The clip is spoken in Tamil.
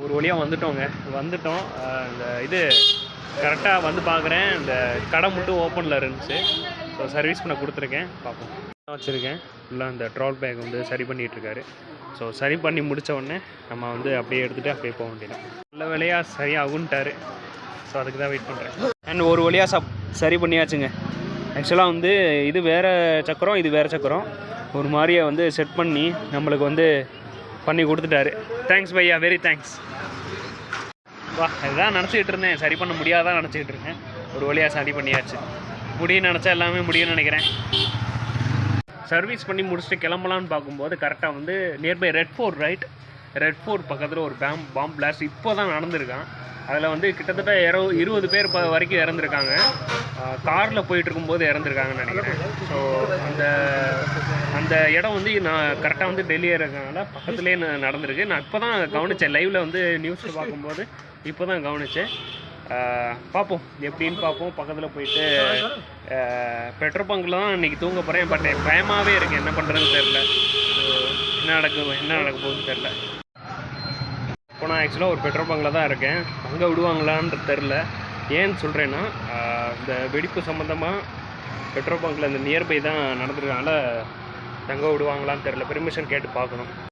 ஒரு வழியாக வந்துட்டோங்க. வந்துட்டோம். இந்த இது கரெக்டாக வந்து பார்க்குறேன் இந்த கடை மட்டும் ஓப்பனில் இருந்துச்சு. ஸோ சர்வீஸ் பண்ண கொடுத்துருக்கேன். பார்ப்போம் வச்சுருக்கேன். ஃபுல்லாக இந்த ட்ரால் பேக் வந்து சரி பண்ணிகிட்ருக்காரு ஸோ சரி பண்ணி முடித்த உடனே நம்ம வந்து அப்படியே எடுத்துகிட்டு அப்படியே போக வேண்டியதான் நல்ல வேலையாக சரியாகுன்ட்டாரு ஸோ அதுக்கு தான் வெயிட் பண்ணுறேன் அண்ட் ஒரு வழியாக சப் சரி பண்ணியாச்சுங்க. ஆக்சுவலாக வந்து இது வேறு சக்கரம் இது வேறு சக்கரம். ஒரு மாதிரியை வந்து செட் பண்ணி நம்மளுக்கு வந்து பண்ணி கொடுத்துட்டாரு. தேங்க்ஸ் பையா வெரி தேங்க்ஸ் வா இதுதான் நினச்சிக்கிட்டு இருந்தேன். சரி பண்ண முடியாதான் நினச்சிக்கிட்டு இருக்கேன். ஒரு வழியாக சரி பண்ணியாச்சு. முடியும் நினச்சா எல்லாமே முடியும்னு நினைக்கிறேன். சர்வீஸ் பண்ணி முடிச்சுட்டு கிளம்பலான்னு பார்க்கும்போது கரெக்டாக வந்து nearby Red Fort right Red Fort பக்கத்தில் ஒரு பேம் பாம் பிளாஸ்ட் இப்போ தான் நடந்திருக்கான். அதில் வந்து கிட்டத்தட்ட இரவு இருபது பேர் இப்போ வரைக்கும் இறந்துருக்காங்க. காரில் போயிட்டு இருக்கும்போது இறந்துருக்காங்கன்னு நினைக்கிறேன். ஸோ அந்த அந்த இடம் வந்து நான் கரெக்டாக வந்து டெல்லியாக இருக்கனால பக்கத்துலேயே நடந்திருக்கு. நான் இப்போ தான் கவனித்தேன் லைவில் வந்து நியூஸில் பார்க்கும்போது இப்போ தான் கவனித்தேன் பார்ப்போம். எப்படின்னு பார்ப்போம். பக்கத்தில் போயிட்டு பெட்ரோல் பங்கில் தான் இன்றைக்கி தூங்க போகிறேன் பட் பயமாகவே இருக்குது என்ன பண்ணுறதுன்னு தெரில என்ன நடக்கும் என்ன நடக்க போகுதுன்னு தெரில நான் ஆக்சுவலாக ஒரு பெட்ரோல் பங்கில் தான் இருக்கேன். அங்கே விடுவாங்களான்றது தெரில. ஏன்னு சொல்கிறேன்னா இந்த வெடிப்பு சம்மந்தமாக பெட்ரோல் பங்கில் இந்த நியர்பை தான் நடந்திருக்கனால தங்க விடுவாங்களான்னு தெரில. பெர்மிஷன் கேட்டு பார்க்கணும்.